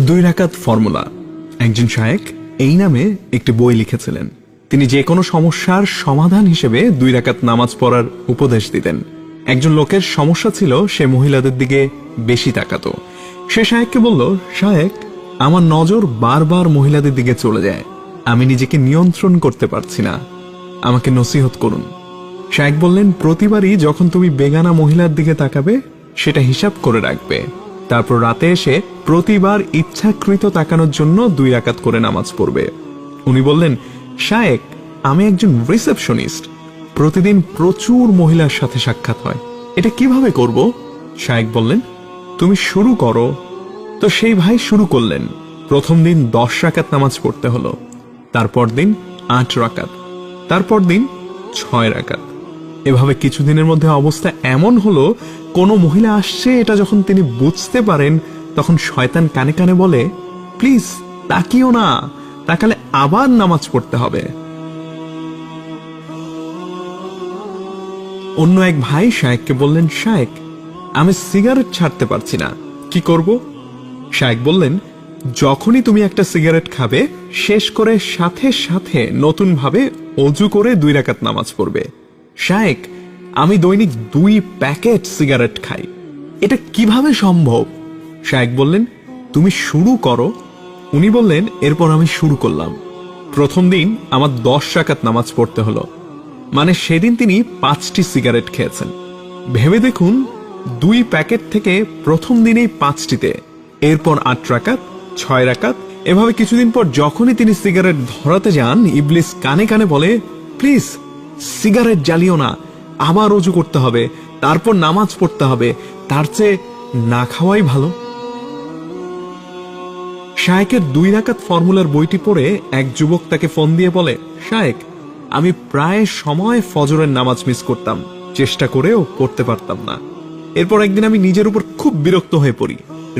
দুই রাকাত ফর্মুলা। একজন শায়েক এই নামে একটি বই লিখেছিলেন। তিনি যে কোনো সমস্যার সমাধান হিসেবে দুই রাকাত নামাজ পড়ার উপদেশ দিতেন। একজন লোকের সমস্যা ছিল সে মহিলাদের দিকে বেশি তাকাতো। সে শায়েককে বলল, শায়েক, আমার নজর বারবার মহিলাদের দিকে চলে যায়। আমি নিজেকে নিয়ন্ত্রণ করতে পারছি না। আমাকে নসিহত করুন। শায়েক বললেন, প্রতিবারই যখন তুমি বেগানা মহিলার দিকে তাকাবে, সেটা হিসাব করে রাখবে। তারপর রাতে এসে প্রতিবার ইচ্ছাকৃত তাকানোর জন্য দুই রাকাত করে নামাজ পড়বে। উনি বললেন, শায়েক, আমি একজন রিসেপশনিস্ট। প্রতিদিন প্রচুর মহিলার সাথে সাক্ষাৎ হয়। এটা কীভাবে করব? শায়েক বললেন, তুমি শুরু করো। তো সেই ভাই শুরু করলেন। প্রথম দিন দশ রাকাত নামাজ পড়তে হলো। তারপর দিন আট রাকাত। তারপর দিন ছয় রাকাত। এভাবে কিছুদিনের মধ্যে অবস্থা এমন হলো কোনো মহিলা আসছে এটা যখন তিনি বুঝতে পারেন, তখন শয়তান কানে কানে বলে, প্লিজ, তাকিও না, তাকালে আবার নামাজ পড়তে হবে। অন্য এক ভাই শায়েককে বললেন, শায়েক, আমি সিগারেট ছাড়তে পারছি না, কি করব? শায়েক বললেন, যখনই তুমি একটা সিগারেট খাবে, শেষ করে সাথে সাথে নতুন ভাবে অজু করে দুই রাকাত নামাজ পড়বে। শায়েক আমি দৈনিক দুই প্যাকেট সিগারেট খাই। এটা কীভাবে সম্ভব? শায়েক বললেন, তুমি শুরু করো। উনি বললেন, এরপর আমি শুরু করলাম। প্রথম দিন আমার দশ রাকাত নামাজ পড়তে হলো। মানে সেদিন তিনি পাঁচটি সিগারেট খেয়েছেন। ভেবে দেখুন, দুই প্যাকেট থেকে প্রথম দিনেই পাঁচটিতে, এরপর আট রাকাত, ছয় রাকাত, এভাবে কিছুদিন পর যখনই তিনি সিগারেট ধরাতে যান, ইবলিস কানে কানে বলে, প্লিজ, সিগারেট জ্বালিও না। আবার অজু করতে হবে, তারপর নামাজ পড়তে হবে, তার চেয়ে না খাওয়াই ভালো। শায়েকের দুই রাকাত ফর্মুলার বইটি পড়ে এক যুবক তাকে ফোন দিয়ে বলে, শায়েক, আমি প্রায় সময় ফজরের নামাজ মিস করতাম, চেষ্টা করেও পড়তে পারতাম না। এরপর একদিন আমি নিজের উপর খুব বিরক্ত হয়ে পড়ি।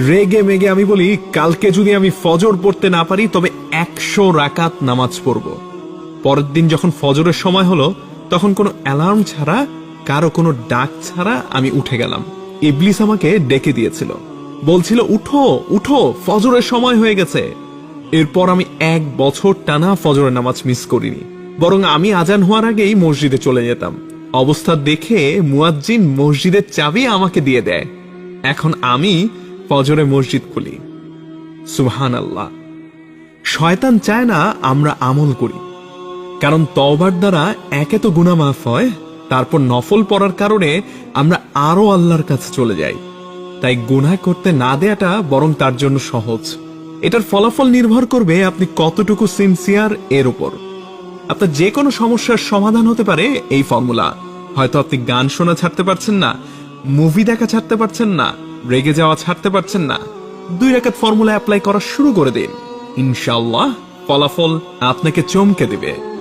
রেগে মেগে আমি বলি, কালকে যদি আমি ফজর পড়তে না পারি, তবে একশো রাকাত নামাজ পড়ব। পরের দিন যখন ফজরের সময় হলো তখন কোনো অ্যালার্ম ছাড়া, কারও কোনো ডাক ছাড়া আমি উঠে গেলাম। ইবলিস আমাকে ডেকে দিয়েছিল। বলছিল, উঠো উঠো, ফজরের সময় হয়ে গেছে। এরপর আমি এক বছর টানা ফজরের নামাজ মিস করিনি। বরং আমি আজান হওয়ার আগেই মসজিদে চলে যেতাম। অবস্থা দেখে মুয়াজ্জিন মসজিদের চাবি আমাকে দিয়ে দেয়। এখন আমি ফজরে মসজিদ খুলি। সুহান আল্লাহ শয়তান চায় না আমরা আমল করি। কারণ তওবার দ্বারা একে তো গুনাহ মাফ হয়, তারপর নফল পড়ার কারণে আমরা আরও আল্লাহর কাছে চলে যাই। তাই গুনাহ করতে না দেয়াটা বরং তার জন্য সহজ। এটার ফলাফল নির্ভর করবে আপনি কতটুকু সিনসিয়ার এর উপর। আপনার যে কোনো সমস্যার সমাধান হতে পারে এই ফর্মুলা। হয়তো আপনি গান শোনা ছাড়তে পারছেন না, মুভি দেখা ছাড়তে পারছেন না, রেগে যাওয়া ছাড়তে পারছেন না। দুই রেখাত ফর্মুলা অ্যাপ্লাই করা শুরু করে দিন। ইনশাল্লাহ ফলাফল আপনাকে চমকে দিবে।